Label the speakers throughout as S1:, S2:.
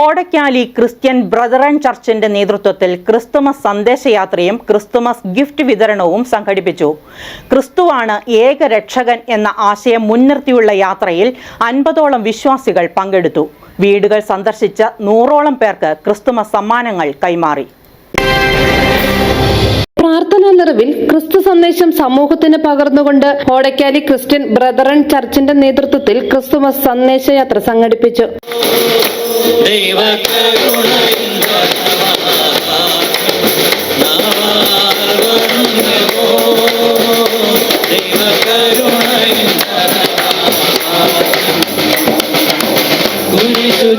S1: Odakkali Christian brother and ചർച്ചിന്റെ നേതൃത്വത്തിൽ Christmas സന്ദേശയാത്രയും Christmas gift വിതരണവും സംഘടിപ്പിച്ചു. ക്രിസ്തുവാണ് ഏക രക്ഷകൻ എന്ന ആശയം മുൻനിർത്തിയുള്ള യാത്രയിൽ അൻപതോളം വിശ്വാസികൾ പങ്കെടുത്തു. വീടുകൾ സന്ദർശിച്ച നൂറോളം പേർക്ക് ക്രിസ്തുമസ് സമ്മാനങ്ങൾ കൈമാറി.
S2: നിറവിൽ ക്രിസ്തു സന്ദേശം സമൂഹത്തിന് പകർന്നുകൊണ്ട് ഓടക്കാലി ക്രിസ്ത്യൻ ബ്രദറൻ ചർച്ചിന്റെ നേതൃത്വത്തിൽ ക്രിസ്തുമസ് സന്ദേശയാത്ര സംഘടിപ്പിച്ചു.
S3: കുരിശു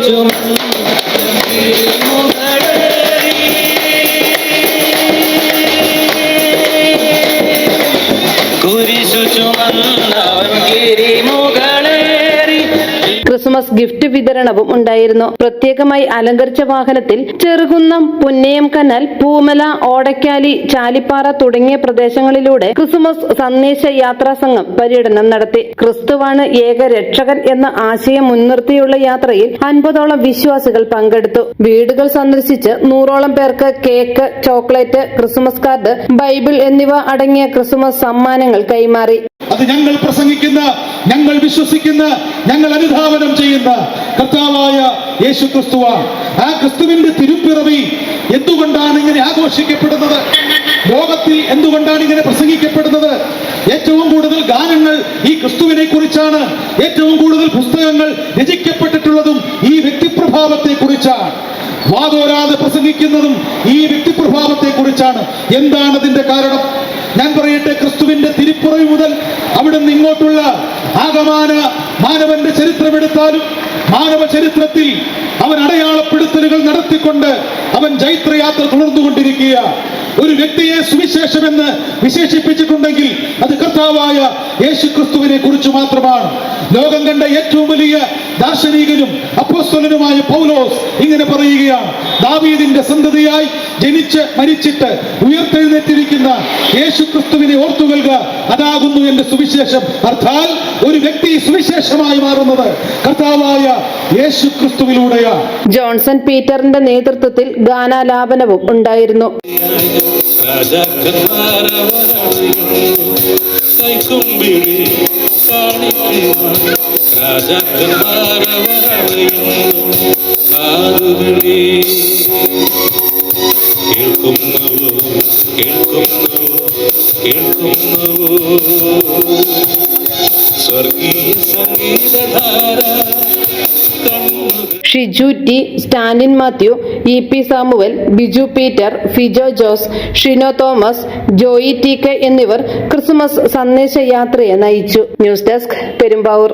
S2: ക്രിസ്മസ് ഗിഫ്റ്റ് വിതരണവും ഉണ്ടായിരുന്നു. പ്രത്യേകമായി അലങ്കരിച്ച വാഹനത്തിൽ ചെറുകുന്നം പുന്നയം കനൽ പൂമല ഓടക്കാലി ചാലിപ്പാറ തുടങ്ങിയ പ്രദേശങ്ങളിലൂടെ ക്രിസ്മസ് സന്ദേശ യാത്രാ സംഘം പര്യടനം നടത്തി. ക്രിസ്തുവാണ് ഏക രക്ഷകൻ എന്ന ആശയം മുൻനിർത്തിയുള്ള യാത്രയിൽ അൻപതോളം വിശ്വാസികൾ പങ്കെടുത്തു. വീടുകൾ സന്ദർശിച്ച് നൂറോളം പേർക്ക് cake chocolate Christmas card Bible എന്നിവ അടങ്ങിയ ക്രിസ്മസ് സമ്മാനങ്ങൾ കൈമാറി.
S4: അത് ഞങ്ങൾ പ്രസംഗിക്കുന്ന ഞങ്ങൾ വിശ്വസിക്കുന്ന ഞങ്ങൾ അനുധാവനം ചെയ്യുന്ന കർത്താവായ യേശു ക്രിസ്തുവാണ്. ആ ക്രിസ്തുവിന്റെ തിരുപ്പിറവി എന്തുകൊണ്ടാണ് ഇങ്ങനെ ആഘോഷിക്കപ്പെടുന്നത്? ലോകത്തിൽ എന്തുകൊണ്ടാണ് ഇങ്ങനെ പ്രസംഗിക്കപ്പെടുന്നത്? ഏറ്റവും കൂടുതൽ ഗാനങ്ങൾ ഈ ക്രിസ്തുവിനെ കുറിച്ചാണ്. ഏറ്റവും കൂടുതൽ പുസ്തകങ്ങൾ രചിക്കപ്പെട്ടിട്ടുള്ളതും ഈ വ്യക്തിപ്രഭാവത്തെ കുറിച്ചാണ്. വാതോരാതെ പ്രസംഗിക്കുന്നതും ഈ വ്യക്തിപ്രഭാവത്തെ കുറിച്ചാണ്. എന്താണ് അതിന്റെ കാരണം? ഞാൻ പറയട്ടെ ക്രിസ്തുവിന്റെ തിരുപ്പുറവി മുതൽ അവിടുന്ന് ഇങ്ങോട്ടുള്ള ആകമാന മാനവന്റെ ചരിത്രമെടുത്താലും മാനവ ചരിത്രത്തിൽ അവൻ അടയാളപ്പെടുത്തലുകൾ നടത്തിക്കൊണ്ട് അവൻ ജൈത്രയാത്ര തുടർന്നുകൊണ്ടിരിക്കുക ഒരു വ്യക്തിയെ സുവിശേഷം എന്ന് വിശേഷിപ്പിച്ചിട്ടുണ്ടെങ്കിൽ അത് കർത്താവായ യേശു ക്രിസ്തുവിനെ കുറിച്ച് മാത്രമാണ്. ലോകം കണ്ട ഏറ്റവും വലിയ ദാർശനികനും അപ്പോസ്തലനുമായ പൗലോസ് ഇങ്ങനെ പറയുകയാണ് ദാവീദിന്റെ സന്തതിയായി ജനിച്ച് മരിച്ചിട്ട് ഉയർത്തെഴുന്നേറ്റിരിക്കുന്ന യേശു ക്രിസ്തുവിനെ ഓർത്തുകൊള്ളുക അതാകുന്നു എന്റെ സുവിശേഷം. അർത്ഥാൽ ഒരു വ്യക്തി സുവിശേഷമായി മാറുന്നത് കർത്താവായ യേശു ക്രിസ്തുവിലൂടെയാണ്
S2: ജോൺസൺ പീറ്ററിന്റെ നേതൃത്വത്തിൽ ഗാനാലാപനവും ഉണ്ടായിരുന്നു.
S3: രാജാക്കന്മാരവരവയും കാതുകളേ
S2: Shiju T Stalin Mathew E P Samuel Biju Peter Fijo Jose Shino Thomas Joy T K എന്നിവർ ക്രിസ്മസ് സന്ദേശ യാത്രയെ നയിച്ചു. News desk Perumbavoor.